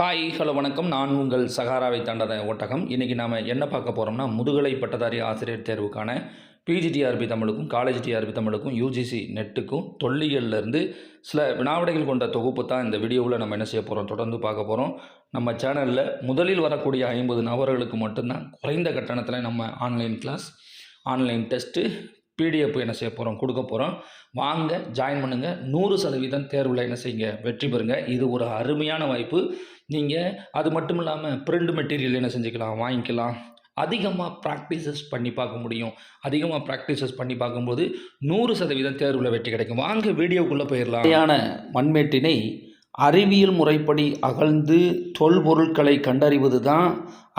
Hi hello வணக்கம். நான் உங்கள் சகாராவை தண்டத ஒட்டகம். இன்றைக்கி நாம் என்ன பார்க்க போகிறோம்னா முதுகலை பட்டதாரி ஆசிரியர் தேர்வுக்கான P G T R B தமிழுக்கும் காலேஜ் டிஆர்பி தமிழுக்கும் யூஜிசி நெட்டுக்கும் தொல்லியல்லேருந்து சில வினாவிடைகள் கொண்ட தொகுப்பு தான் இந்த வீடியோவில் நம்ம என்ன செய்ய போகிறோம் தொடர்ந்து பார்க்க போகிறோம் நம்ம சேனலில் முதலில் வரக்கூடிய ஐம்பது நபர்களுக்கு மட்டும்தான் குறைந்த கட்டணத்தில் நம்ம online class online test PDF என்ன செய்ய போகிறோம் கொடுக்க போகிறோம் வாங்க ஜாயின் பண்ணுங்கள் நூறு சதவீதம் தேர்வில் என்ன செய்யுங்க? வெற்றி பெறுங்க. இது ஒரு அருமையான வாய்ப்பு. நீங்கள் அது மட்டும் இல்லாமல் பிரிண்ட் மெட்டீரியல் என்ன செஞ்சுக்கலாம்? வாங்கிக்கலாம். அதிகமாக ப்ராக்டிசஸ் பண்ணி பார்க்க முடியும். அதிகமாக ப்ராக்டிசஸ் பண்ணி பார்க்கும்போது நூறு சதவீதம் தேர்வில் வெற்றி கிடைக்கும். வாங்க வீடியோக்குள்ளே போயிடலாம். சரியான மண்மேட்டினை அறிவியல் முறைப்படி அகழ்ந்து தொல்பொருட்களை கண்டறிவது தான்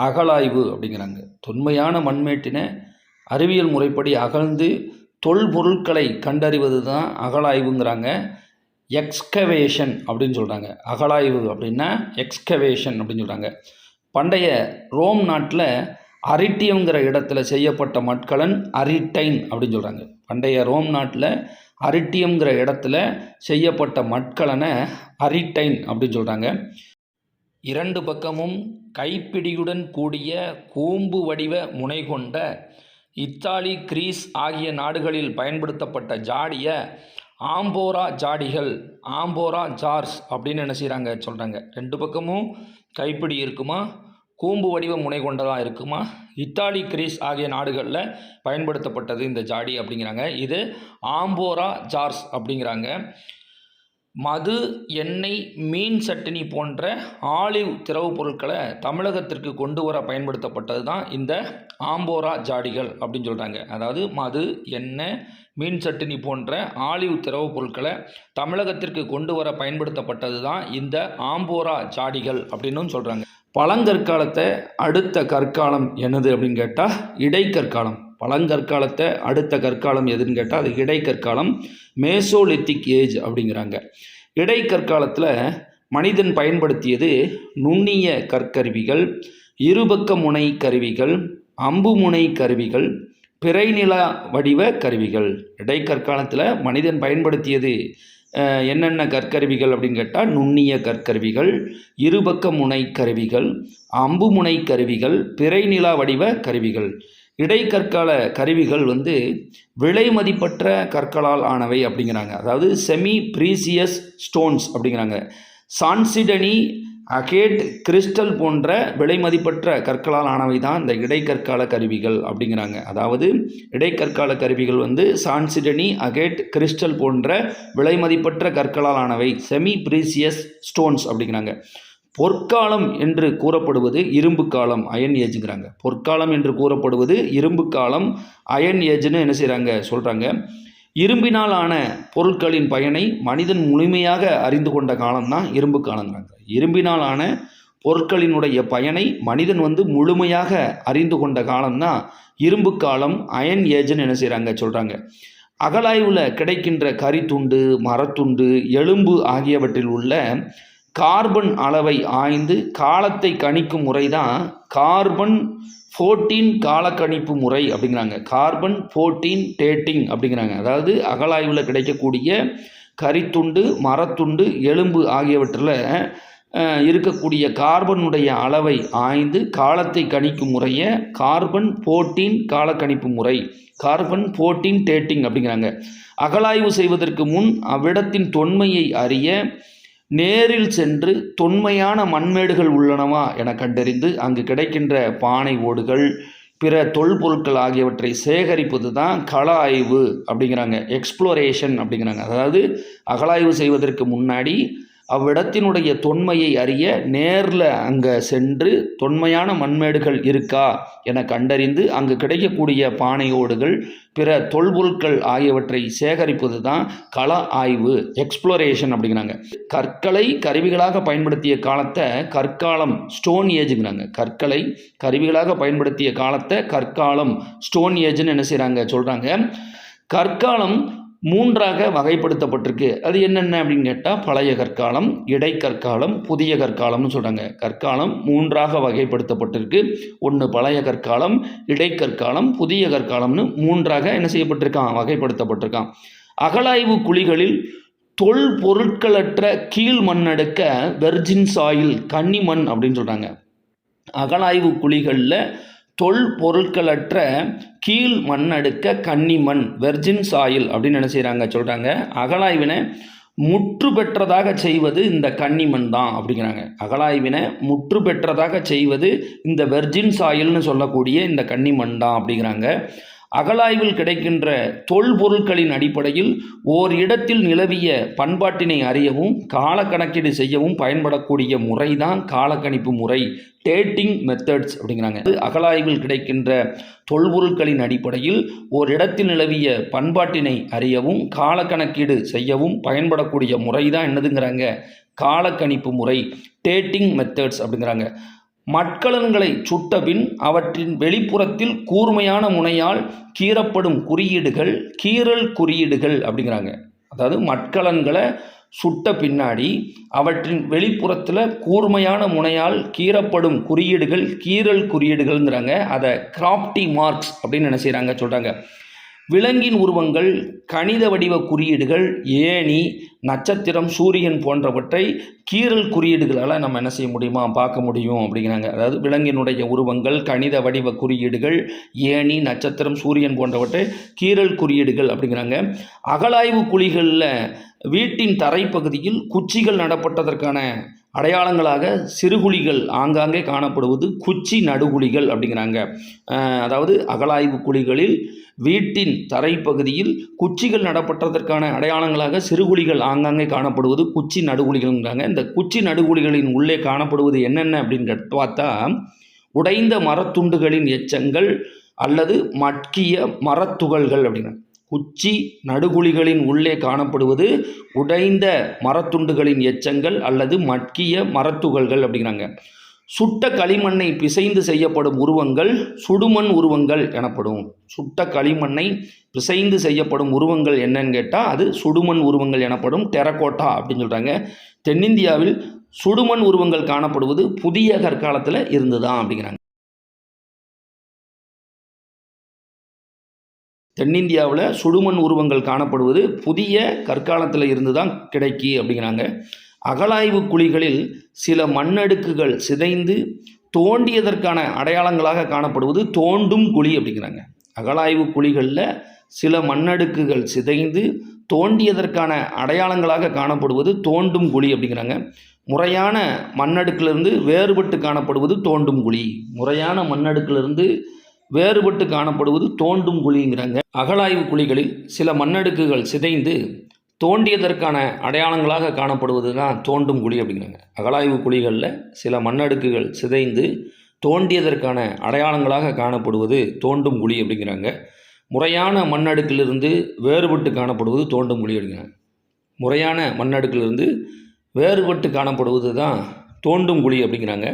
அகழாய்வு அப்படிங்கிறாங்க. தொன்மையான மண்மேட்டினை அறிவியல் முறைப்படி அகழ்ந்து தொல்பொருட்களை கண்டறிவது தான் அகழாய்வுங்கிறாங்க எக்ஸ்கவேஷன் அப்படின்னு சொல்கிறாங்க அகழாய்வு அப்படின்னா எக்ஸ்கவேஷன் அப்படின்னு சொல்கிறாங்க பண்டைய ரோம் நாட்டில் அரிட்டியம்ங்கிற இடத்துல செய்யப்பட்ட மட்கலன் அரிட்டைன் அப்படின்னு சொல்கிறாங்க பண்டைய ரோம் நாட்டில் அரிட்டியம்ங்கிற இடத்துல செய்யப்பட்ட மட்கலனை அரிட்டைன் அப்படின்னு சொல்கிறாங்க இரண்டு பக்கமும் கைப்பிடியுடன் கூடிய கூம்பு வடிவ முனை கொண்ட இத்தாலி கிரீஸ் ஆகிய நாடுகளில் பயன்படுத்தப்பட்ட ஜாடிய ஆம்போரா ஜாடிகள் ஆம்போரா ஜார்ஸ் அப்படின்னு என்ன செய்கிறாங்க சொல்கிறாங்க ரெண்டு பக்கமும் கைப்பிடி இருக்குமா? கூம்பு வடிவ முனை கொண்டதாக இருக்குமா? இத்தாலி கிரீஸ் ஆகிய நாடுகளில் பயன்படுத்தப்பட்டது இந்த ஜாடி அப்படிங்கிறாங்க. இது ஆம்போரா ஜார்ஸ் அப்படிங்கிறாங்க. மது எண்ணெய் மீன் சட்டினி போன்ற ஆலிவ் திரவப் பொருட்களை தமிழகத்திற்கு கொண்டு வர பயன்படுத்தப்பட்டது தான் இந்த ஆம்போரா ஜாடிகள் அப்படின்னு சொல்கிறாங்க அதாவது மது எண்ணெய் மீன் சட்டினி போன்ற ஆலிவ் திரவப் பொருட்களை தமிழகத்திற்கு கொண்டு வர பயன்படுத்தப்பட்டது தான் இந்த ஆம்போரா ஜாடிகள் அப்படின்னும் சொல்கிறாங்க பழங்கற்காலத்தை அடுத்த கற்காலம் என்னது அப்படின்னு கேட்டால் இடைக்கற்காலம். பழங்கற்காலத்தை அடுத்த கற்காலம் எதுன்னு கேட்டால் அது இடைக்கற்காலம் மேசோலித்திக் ஏஜ் அப்படிங்கிறாங்க. இடைக்கற்காலத்தில் மனிதன் பயன்படுத்தியது நுண்ணிய கற்கருவிகள் இருபக்க முனை கருவிகள் அம்புமுனை கருவிகள் பிறைநில வடிவ கருவிகள். இடைக்கற்காலத்தில் மனிதன் பயன்படுத்தியது என்னென்ன கற்கருவிகள் அப்படின்னு கேட்டால் நுண்ணிய கற்கருவிகள் இருபக்க முனை கருவிகள் அம்புமுனை கருவிகள் பிறைநிலா வடிவ கருவிகள். இடைக்கற்கால கருவிகள் வந்து விலை மதிப்பற்ற கற்களால் ஆனவை அப்படிங்கிறாங்க. அதாவது செமி ப்ரீசியஸ் ஸ்டோன்ஸ் அப்படிங்கிறாங்க. சான்சிடனி அகேட் கிறிஸ்டல் போன்ற விலை மதிப்பற்ற கற்களால் ஆனவை தான் இந்த இடைக்கற்கால கருவிகள் அப்படிங்கிறாங்க. அதாவது இடைக்கற்கால கருவிகள் வந்து சான்சிடனி அகேட் கிறிஸ்டல் போன்ற விலை மதிப்பற்ற கற்களால் ஆனவை செமி ப்ரீசியஸ் ஸ்டோன்ஸ் அப்படிங்கிறாங்க. பொற்காலம் என்று கூறப்படுவது இரும்பு காலம் அயன் ஏஜுங்கிறாங்க பொற்காலம் என்று கூறப்படுவது இரும்பு காலம் அயன் ஏஜ்னு என்ன செய்கிறாங்க சொல்கிறாங்க இரும்பினால் ஆன பொருட்களின் பயனை மனிதன் முழுமையாக அறிந்து கொண்ட காலம்தான் இரும்பு காலங்கிறாங்க இரும்பினால் ஆன பொருட்களினுடைய பயனை மனிதன் வந்து முழுமையாக அறிந்து கொண்ட காலம்தான் இரும்பு காலம் அயன் ஏஜ்னு என்ன செய்கிறாங்க சொல்கிறாங்க அகலாய்வில் கிடைக்கின்ற கரித்துண்டு மரத்துண்டு எலும்பு ஆகியவற்றில் உள்ள கார்பன் அளவை ஆய்ந்து காலத்தை கணிக்கும் முறை தான் கார்பன் ஃபோர்டீன் காலக்கணிப்பு முறை அப்படிங்கிறாங்க. கார்பன் ஃபோர்டீன் டேட்டிங் அப்படிங்கிறாங்க. அதாவது அகலாய்வில் கிடைக்கக்கூடிய கரித்துண்டு மரத்துண்டு எலும்பு ஆகியவற்றில் இருக்கக்கூடிய கார்பனுடைய அளவை ஆய்ந்து காலத்தை கணிக்கும் முறையை கார்பன் ஃபோர்டீன் காலக்கணிப்பு முறை. கார்பன் ஃபோர்டீன் டேட்டிங் அப்படிங்கிறாங்க. அகலாய்வு செய்வதற்கு முன் அவ்விடத்தின் தொன்மையை அறிய நேரில் சென்று தொன்மையான மண்மேடுகள் உள்ளனவா என கண்டறிந்து அங்கு கிடைக்கின்ற பானை ஓடுகள் பிற தொல்பொருட்கள் ஆகியவற்றை சேகரிப்பது தான் கள ஆய்வு அப்படிங்கிறாங்க. எக்ஸ்ப்ளோரேஷன் அப்படிங்கிறாங்க. அதாவது அகலாய்வு செய்வதற்கு முன்னாடி அவ்விடத்தினுடைய தொன்மையை அறிய நேரில் அங்கே சென்று தொன்மையான மண்மேடுகள் இருக்கா என கண்டறிந்து அங்கு கிடைக்கக்கூடிய பானை ஓடுகள் பிற தொல்பொருட்கள் ஆகியவற்றை சேகரிப்பது தான் கள ஆய்வு எக்ஸ்ப்ளோரேஷன் அப்படிங்கிறாங்க. கற்களை கருவிகளாக பயன்படுத்திய காலத்தை கற்காலம் ஸ்டோன் ஏஜுங்கிறாங்க கற்களை கருவிகளாக பயன்படுத்திய காலத்தை கற்காலம் ஸ்டோன் ஏஜ்னு என்ன செய்கிறாங்க சொல்கிறாங்க கற்காலம் மூன்றாக வகைப்படுத்தப்பட்டிருக்கு. அது என்னென்ன அப்படின்னு கேட்டால் பழைய கற்காலம் இடைக்கற்காலம் புதிய கற்காலம்னு சொல்கிறாங்க கற்காலம் மூன்றாக வகைப்படுத்தப்பட்டிருக்கு. ஒன்று பழைய கற்காலம் இடைக்கற்காலம் புதிய கற்காலம்னு மூன்றாக என்ன செய்யப்பட்டிருக்கான்? வகைப்படுத்தப்பட்டிருக்கான். அகலாய்வு குழிகளில் தொல் பொருட்களற்ற கீழ் மண்ணெடுக்க வெர்ஜின் சாயில் கன்னி மண் அப்படின்னு சொல்கிறாங்க அகலாய்வு குழிகளில் தொல் பொருட்களற்ற கீழ் மண்ணடுக்க கன்னிமண் வெர்ஜின் சாயில் அப்படின்னு என்ன செய்கிறாங்க சொல்கிறாங்க அகழாய்வினை முற்று பெற்றதாக செய்வது இந்த கன்னிமண் தான் அப்படிங்கிறாங்க. அகலாய்வினை முற்று பெற்றதாக செய்வது இந்த வெர்ஜின் சாயில்னு சொல்லக்கூடிய இந்த கன்னிமண் தான் அப்படிங்கிறாங்க. அகலாய்வில் கிடைக்கின்ற தொல்பொருட்களின் அடிப்படையில் ஓர் இடத்தில் நிலவிய பண்பாட்டினை அறியவும் காலக்கணக்கீடு செய்யவும் பயன்படக்கூடிய முறை தான் காலக்கணிப்பு முறை டேட்டிங் மெத்தட்ஸ் அப்படிங்கிறாங்க. அகலாய்வில் கிடைக்கின்ற தொல்பொருட்களின் அடிப்படையில் ஓர் இடத்தில் நிலவிய பண்பாட்டினை அறியவும் காலக்கணக்கீடு செய்யவும் பயன்படக்கூடிய முறை தான் என்னதுங்கிறாங்க? காலக்கணிப்பு முறை டேட்டிங் மெத்தட்ஸ் அப்படிங்கிறாங்க. மட்கலன்களை சுட்டபின் அவற்றின் வெளிப்புறத்தில் கூர்மையான முனையால் கீறப்படும் குறியீடுகள் கீறல் குறியீடுகள் அப்படிங்கிறாங்க. அதாவது மட்கலன்களை சுட்ட பின்னாடி அவற்றின் வெளிப்புறத்தில் கூர்மையான முனையால் கீறப்படும் குறியீடுகள் கீறல் குறியீடுகள்ங்கிறாங்க. அதை கிராப்டி மார்க்ஸ் அப்படின்னு என்ன செய்கிறாங்க சொல்கிறாங்க விலங்கின் உருவங்கள் கணித வடிவ குறியீடுகள் ஏணி நட்சத்திரம் சூரியன் போன்றவற்றை கீறல் குறியீடுகளால் நம்ம என்ன செய்ய முடியுமா? பார்க்க முடியும் அப்படிங்கிறாங்க. அதாவது விலங்கினுடைய உருவங்கள் கணித வடிவ குறியீடுகள் ஏணி நட்சத்திரம் சூரியன் போன்றவற்றை கீறல் குறியீடுகள் அப்படிங்கிறாங்க. அகலாய்வு குழிகளில் வீட்டின் தரைப்பகுதியில் குச்சிகள் நடப்பட்டதற்கான அடையாளங்களாக சிறுகுழிகள் ஆங்காங்கே காணப்படுவது குச்சி நடுகுழிகள் அப்படிங்கிறாங்க. அதாவது அகலாய்வு குழிகளில் வீட்டின் தரைப்பகுதியில் குச்சிகள் நடப்பட்டதற்கான அடையாளங்களாக சிறுகுழிகள் ஆங்காங்கே காணப்படுவது குச்சி நடுகுழிகள்ங்கிறாங்க. இந்த குச்சி நடுகுழிகளின் உள்ளே காணப்படுவது என்னென்ன அப்படின்னு கேட்டு பார்த்தா உடைந்த மரத்துண்டுகளின் எச்சங்கள் அல்லது மட்கிய மரத்துகள்கள் அப்படிங்கிறாங்க. குச்சி நடுகுழிகளின் உள்ளே காணப்படுவது உடைந்த மரத்துண்டுகளின் எச்சங்கள் அல்லது மட்கிய மரத்துகள்கள் அப்படிங்கிறாங்க. சுட்ட களிமண்ணை பிசைந்து செய்யப்படும் உருவங்கள் சுடுமண் உருவங்கள் எனப்படும். சுட்ட களிமண்ணை பிசைந்து செய்யப்படும் உருவங்கள் என்னன்னு கேட்டால் அது சுடுமண் உருவங்கள் எனப்படும். டெரகோட்டா அப்படின்னு சொல்கிறாங்க தென்னிந்தியாவில் சுடுமண் உருவங்கள் காணப்படுவது புதிய கற்காலத்தில் இருந்துதான் அப்படிங்கிறாங்க. தென்னிந்தியாவில் சுடுமண் உருவங்கள் காணப்படுவது புதிய கற்காலத்தில் இருந்து தான் கிடைக்கி அப்படிங்கிறாங்க. அகலாய்வு குழிகளில் சில மண்ணடுக்குகள் சிதைந்து தோண்டியதற்கான அடையாளங்களாக காணப்படுவது தோண்டும் குழி அப்படிங்கிறாங்க. அகலாய்வு குழிகளில் சில மண்ணடுக்குகள் சிதைந்து தோண்டியதற்கான அடையாளங்களாக காணப்படுவது தோண்டும் குழி அப்படிங்கிறாங்க. முறையான மண்ணடுக்கிலிருந்து வேறுபட்டு காணப்படுவது தோண்டும் குழி. முறையான மண்ணடுக்கிலிருந்து வேறுபட்டு காணப்படுவது தோண்டும் குழிங்கிறாங்க. அகழாய்வு குழிகளில் சில மண்ணடுக்குகள் சிதைந்து தோண்டியதற்கான அடையாளங்களாக காணப்படுவது தான் தோண்டும் குழி அப்படிங்கிறாங்க. அகழாய்வு குழிகளில் சில மண்ணடுக்குகள் சிதைந்து தோண்டியதற்கான அடையாளங்களாக காணப்படுவது தோண்டும் குழி அப்படிங்கிறாங்க. முறையான மண்ணடுக்கிலிருந்து வேறுபட்டு காணப்படுவது தோண்டும் குழி அப்படிங்கிறாங்க. முறையான மண்ணடுக்கிலிருந்து வேறுபட்டு காணப்படுவது தான் தோண்டும் குழி அப்படிங்கிறாங்க.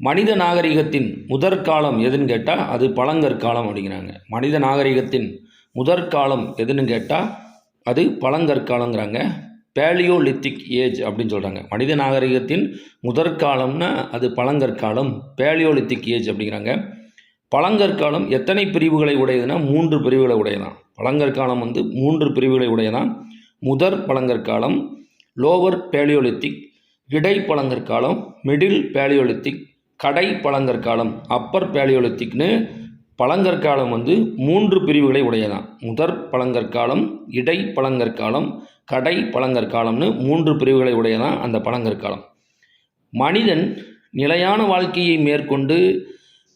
மனித நாகரிகத்தின் முதற்காலம் எதுன்னு கேட்டால் அது பழங்கற்காலம் அப்படிங்கிறாங்க. மனித நாகரிகத்தின் முதற்காலம் எதுன்னு கேட்டால் அது பழங்கற்காலங்கிறாங்க பேலியோலித்திக் ஏஜ் அப்படின்னு சொல்கிறாங்க மனித நாகரிகத்தின் முதற்காலம்னா அது பழங்கற்காலம் பேலியோலித்திக் ஏஜ் அப்படிங்கிறாங்க. பழங்கற்காலம் எத்தனை பிரிவுகளை உடையதுன்னா மூன்று பிரிவுகளை உடையதான். பழங்கற்காலம் வந்து மூன்று பிரிவுகளை உடையதான். முதற் பழங்கற்காலம் லோவர் பேலியோலித்திக் இடை பழங்கற்காலம் மிடில் பேலியோலித்திக் கடை பழங்கற்காலம் அப்பர் பேலியோலித்திக்னு பழங்கற்காலம் வந்து மூன்று பிரிவுகளை உடையதான் முதற் பழங்கற்காலம் இடை பழங்கற்காலம் கடை பழங்கற்காலம்னு மூன்று பிரிவுகளை உடையதான் அந்த பழங்கற்காலம். மனிதன் நிலையான வாழ்க்கையை மேற்கொண்டு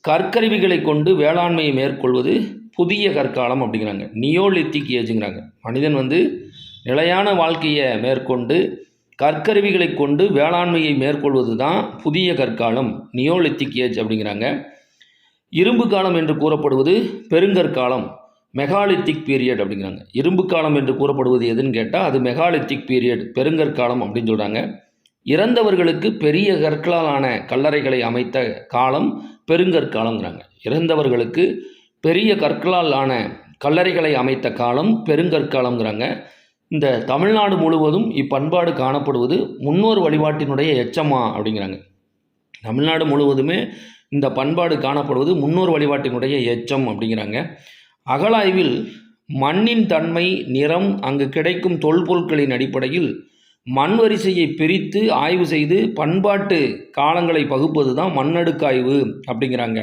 கற்கருவிகளை கொண்டு வேளாண்மையை மேற்கொள்வது புதிய கற்காலம் அப்படிங்கிறாங்க. நியோலித்திக் ஏஜுங்கிறாங்க மனிதன் வந்து நிலையான வாழ்க்கையை மேற்கொண்டு கற்கருவிகளை கொண்டு வேளாண்மையை மேற்கொள்வது தான் புதிய கற்காலம் நியோலித்திக் ஏஜ் அப்படிங்கிறாங்க. இரும்பு காலம் என்று கூறப்படுவது பெருங்கற்காலம் மெகாலித்திக் பீரியட் அப்படிங்கிறாங்க. இரும்பு காலம் என்று கூறப்படுவது எதுன்னு கேட்டால் அது மெகாலித்திக் பீரியட் பெருங்கற்காலம் அப்படின்னு சொல்கிறாங்க இறந்தவர்களுக்கு பெரிய கற்களாலான கல்லறைகளை அமைத்த காலம் பெருங்கற்காலங்கிறாங்க இறந்தவர்களுக்கு பெரிய கற்களால் ஆன கல்லறைகளை அமைத்த காலம் பெருங்கற்காலங்கிறாங்க இந்த தமிழ்நாடு முழுவதும் இப்பண்பாடு காணப்படுவது முன்னோர் வழிபாட்டினுடைய எச்சமா அப்படிங்கிறாங்க. தமிழ்நாடு முழுவதுமே இந்த பண்பாடு காணப்படுவது முன்னோர் வழிபாட்டினுடைய எச்சம் அப்படிங்கிறாங்க. அகழாய்வில் மண்ணின் தன்மை நிறம் அங்கு கிடைக்கும் தொல்பொருட்களின் அடிப்படையில் மண் வரிசையை பிரித்து ஆய்வு செய்து பண்பாட்டு காலங்களை பகுப்பது தான் மண்ணடுக்காய்வு அப்படிங்கிறாங்க.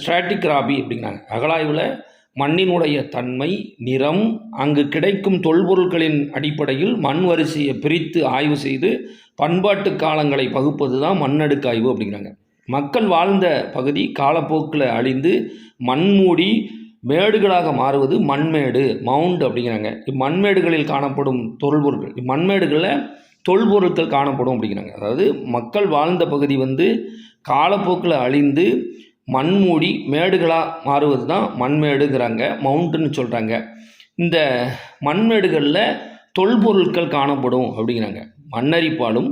ஸ்ட்ராட்டிக் ராபி அப்படிங்கிறாங்க. அகழாய்வில் மண்ணினுடைய தன்மை நிறம் அங்கு கிடைக்கும் தொல்பொருட்களின் அடிப்படையில் மண் வரிசையை பிரித்து ஆய்வு செய்து பண்பாட்டு காலங்களை பகுப்பது தான் மண்ணடுக்காய்வு அப்படிங்கிறாங்க. மக்கள் வாழ்ந்த பகுதி காலப்போக்கில் அழிந்து மண்மூடி மேடுகளாக மாறுவது மண்மேடு மவுண்ட் அப்படிங்கிறாங்க. இம்மண்மேடுகளில் காணப்படும் தொல்பொருட்கள் இம்மண்மேடுகளில் தொல்பொருட்கள் காணப்படும் அப்படிங்கிறாங்க. அதாவது மக்கள் வாழ்ந்த பகுதி வந்து காலப்போக்கில் அழிந்து மண்மூடி மேடுகளாக மாறுவது தான் மண்மேடுங்கிறாங்க மவுண்ட்டுன்னு சொல்கிறாங்க இந்த மண்மேடுகளில் தொல்பொருட்கள் காணப்படும் அப்படிங்கிறாங்க. மண்ணரிப்பாலும்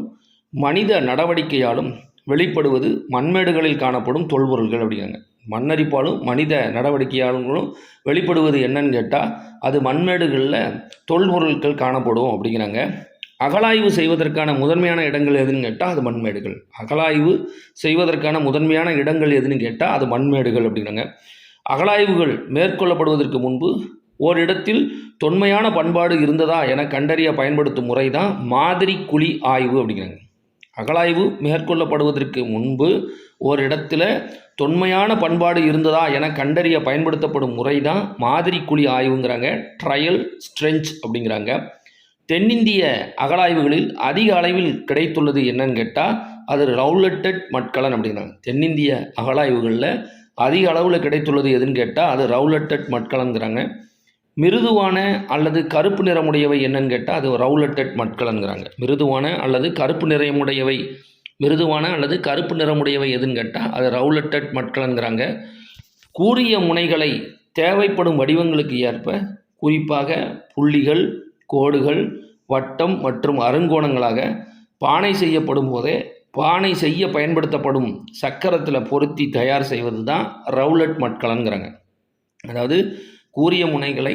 மனித நடவடிக்கையாலும் வெளிப்படுவது மண்மேடுகளில் காணப்படும் தொல்பொருள்கள் அப்படிங்கிறாங்க. மண்ணரிப்பாலும் மனித நடவடிக்கையாளர்களும் வெளிப்படுவது என்னன்னு கேட்டால் அது மண்மேடுகளில் தொல்பொருட்கள் காணப்படும் அப்படிங்கிறாங்க. அகலாய்வு செய்வதற்கான முதன்மையான இடங்கள் எதுன்னு கேட்டால் அது மண்மேடுகள். அகலாய்வு செய்வதற்கான முதன்மையான இடங்கள் எதுன்னு கேட்டால் அது மண்மேடுகள் அப்படிங்கிறாங்க அகலாய்வுகள் மேற்கொள்ளப்படுவதற்கு முன்பு ஓரிடத்தில் தொன்மையான பண்பாடு இருந்ததா என கண்டறிய பயன்படுத்தும் முறை தான் மாதிரி குழி ஆய்வு அப்படிங்கிறாங்க. அகலாய்வு மேற்கொள்ளப்படுவதற்கு முன்பு ஓரிடத்தில் தொன்மையான பண்பாடு இருந்ததா என கண்டறிய பயன்படுத்தப்படும் முறை தான் மாதிரி குழி ஆய்வுங்கிறாங்க. ட்ரையல் ஸ்ட்ரென்ச் அப்படிங்கிறாங்க. தென்னிந்திய அகழாய்வுகளில் அதிக அளவில் கிடைத்துள்ளது என்னன்னு கேட்டால் அது ரவுலட்டட் மட்கலன் அப்படிங்கிறாங்க. தென்னிந்திய அகழாய்வுகளில் அதிக அளவில் கிடைத்துள்ளது எதுன்னு கேட்டால் அது ரவுலட்டட் மட்கலன்கிறாங்க. மிருதுவான அல்லது கருப்பு நிறமுடையவை என்னன்னு கேட்டால் அது ரவுலட்டட் மட்கலன்கிறாங்க. மிருதுவான அல்லது கருப்பு நிறமுடையவை மிருதுவான அல்லது கருப்பு நிறமுடையவை எதுன்னு கேட்டால் அது ரவுலட்டட் மட்கலன்கிறாங்க. கூரிய முனைகளை தேவைப்படும் வடிவங்களுக்கு ஏற்ப குறிப்பாக புள்ளிகள் கோடுகள் வட்டம் மற்றும் அருங்கோணங்களாக பானை செய்யப்படும் போதே பானை செய்ய பயன்படுத்தப்படும் சக்கரத்தில் பொருத்தி தயார் செய்வது தான் ரவுலட் மட்கலன்கிறாங்க. அதாவது கூரிய முனைகளை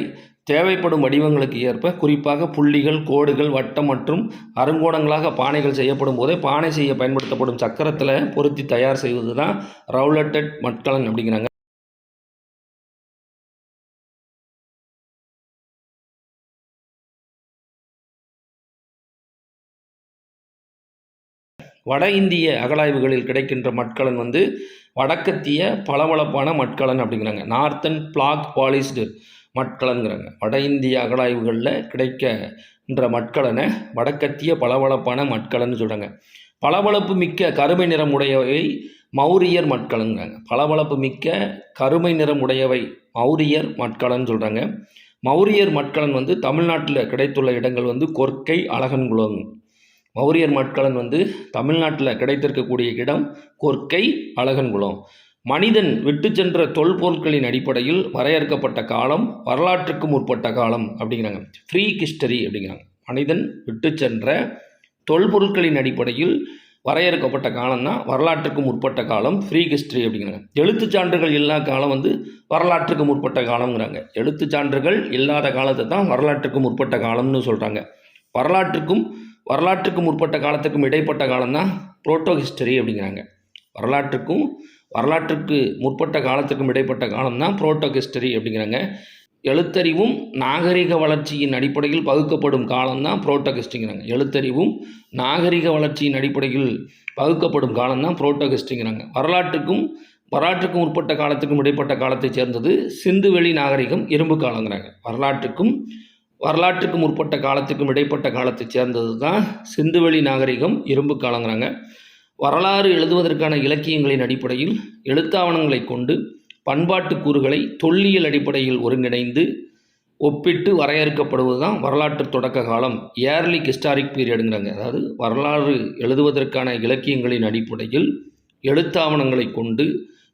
தேவைப்படும் வடிவங்களுக்கு ஏற்ப குறிப்பாக புள்ளிகள் கோடுகள் வட்டம் மற்றும் அருங்கோணங்களாக பானைகள் செய்யப்படும் போதே பானை செய்ய பயன்படுத்தப்படும் சக்கரத்தில் பொருத்தி தயார் செய்வது தான் ரவுலட்டட் மட்கலன் அப்படிங்கிறாங்க. வட இந்திய அகழாய்வுகளில் கிடைக்கின்ற மட்கலன் வந்து வடக்கத்திய பளபளப்பான மட்கலன் அப்படிங்கிறாங்க. நார்த்தன் பிளாக் பாலிஸ்டு மட்கலன்கிறாங்க. வட இந்திய அகலாய்வுகளில் கிடைக்கின்ற மட்கலனை வடக்கத்திய பளபளப்பான மட்கலன்னு சொல்கிறாங்க பளபளப்பு மிக்க கருமை நிறமுடையவை மௌரியர் மட்கலன்கிறாங்க. பளபளப்பு மிக்க கருமை நிறமுடையவை மௌரியர் மட்கலன்னு சொல்கிறாங்க மௌரியர் மட்கலன் வந்து தமிழ்நாட்டில் கிடைத்துள்ள இடங்கள் வந்து கொர்க்கை அழகன்குளம் மௌரியர் மட்கலன் வந்து தமிழ்நாட்டில் கிடைத்திருக்கக்கூடிய இடம் கொர்க்கை அழகன்குளம். மனிதன் விட்டு சென்ற தொல்பொருட்களின் அடிப்படையில் வரையறுக்கப்பட்ட காலம் வரலாற்றுக்கு முற்பட்ட காலம் அப்படிங்கிறாங்க. ஃப்ரீ ஹிஸ்டரி அப்படிங்கிறாங்க. மனிதன் விட்டு சென்ற தொல்பொருட்களின் அடிப்படையில் வரையறுக்கப்பட்ட காலம் தான் வரலாற்றுக்கு முற்பட்ட காலம் ஃப்ரீ ஹிஸ்டரி அப்படிங்கிறாங்க. எழுத்துச் சான்றுகள் இல்லாத காலம் வந்து வரலாற்றுக்கு முற்பட்ட காலங்கிறாங்க எழுத்துச் சான்றுகள் இல்லாத காலத்தை தான் வரலாற்றுக்கு முற்பட்ட காலம்னு சொல்கிறாங்க வரலாற்றுக்கும் வரலாற்றுக்கு முற்பட்ட காலத்துக்கும் இடைப்பட்ட காலம் தான் புரோட்டோ ஹிஸ்டரி அப்படிங்கிறாங்க. வரலாற்றுக்கும் வரலாற்றுக்கு முற்பட்ட காலத்துக்கும் இடைப்பட்ட காலம் தான் புரோட்டோ ஹிஸ்டரி அப்படிங்கிறாங்க. எழுத்தறிவும் நாகரிக வளர்ச்சியின் அடிப்படையில் பகுக்கப்படும் காலம் தான் எழுத்தறிவும் நாகரிக வளர்ச்சியின் அடிப்படையில் பகுக்கப்படும் காலம்தான் புரோட்டோகிஸ்டிங்கிறாங்க வரலாற்றுக்கும் வரலாற்றுக்கும் உட்பட்ட முற்பட்ட காலத்துக்கும் இடைப்பட்ட காலத்தைச் சேர்ந்தது சிந்துவெளி நாகரிகம் இரும்பு காலங்கிறாங்க வரலாற்றுக்கும் வரலாற்றுக்கு முற்பட்ட காலத்துக்கும் இடைப்பட்ட காலத்தை சேர்ந்தது தான் சிந்துவெளி நாகரிகம் இரும்பு காலங்கிறாங்க. வரலாறு எழுதுவதற்கான இலக்கியங்களின் அடிப்படையில் எழுத்தாவணங்களை கொண்டு பண்பாட்டு கூறுகளை தொல்லியல் அடிப்படையில் ஒருங்கிணைந்து ஒப்பிட்டு வரையறுக்கப்படுவது தான் வரலாற்று தொடக்க காலம் ஏர்லிக் ஹிஸ்டாரிக் பீரியடுங்கிறாங்க அதாவது வரலாறு எழுதுவதற்கான இலக்கியங்களின் அடிப்படையில் எழுத்தாவணங்களை கொண்டு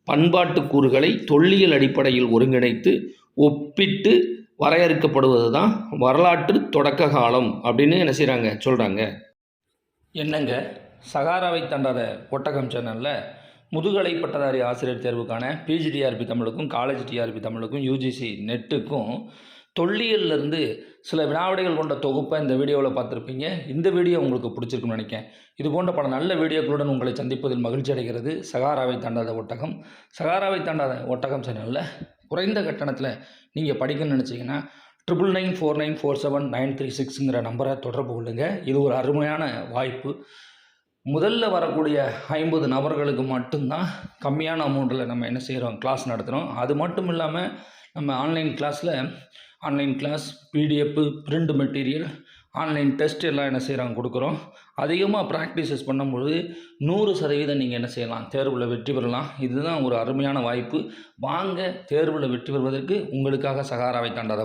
பண்பாட்டு கூறுகளை தொல்லியல் அடிப்படையில் ஒருங்கிணைத்து ஒப்பிட்டு வரையறுக்கப்படுவது தான் வரலாற்று தொடக்க காலம் அப்படின்னு என்ன செய்கிறாங்க சொல்கிறாங்க என்னங்க சகாராவை தண்டாத ஒட்டகம் சேனலில் முதுகலை பட்டதாரி ஆசிரியர் தேர்வுக்கான P G T R B தமிழுக்கும் காலேஜ் டிஆர்பி தமிழுக்கும் யூஜிசி நெட்டுக்கும் தொல்லியல்லேருந்து சில வினாவிடைகள் கொண்ட தொகுப்பை இந்த வீடியோவில் பார்த்துருப்பீங்க. இந்த வீடியோ உங்களுக்கு பிடிச்சிருக்குன்னு நினைக்கிறேன். இது போன்ற பல நல்ல வீடியோக்களுடன் உங்களை சந்திப்பதில் மகிழ்ச்சி அடைகிறது சகாராவை தாண்டாத ஒட்டகம். சகாராவை தாண்டாத ஒட்டகம் சேனலில் குறைந்த கட்டணத்தில் நீங்கள் படிக்கணும்னு நினச்சிங்கன்னா triple nine four nine four seven nine three சிக்ஸுங்கிற நம்பரை தொடர்பு கொள்ளுங்க. இது ஒரு அருமையான வாய்ப்பு. முதல்ல வரக்கூடிய ஐம்பது நபர்களுக்கு மட்டும்தான் கம்மியான அமௌண்ட்டில் நம்ம என்ன செய்கிறோம் கிளாஸ் நடத்துகிறோம் அது மட்டும் இல்லாமல் நம்ம ஆன்லைன் கிளாஸில் online class PDF print material online test எல்லாம் என்ன செய்கிறாங்க கொடுக்குறோம். அதிகமாக ப்ராக்டிசஸ் பண்ணும்பொழுது நூறு சதவீதம் நீங்கள் என்ன செய்யலாம் தேர்வில் வெற்றி பெறலாம். இதுதான் ஒரு அருமையான வாய்ப்பு. வாங்க தேர்வில் வெற்றி பெறுவதற்கு உங்களுக்காக சகாராவை தாண்டாத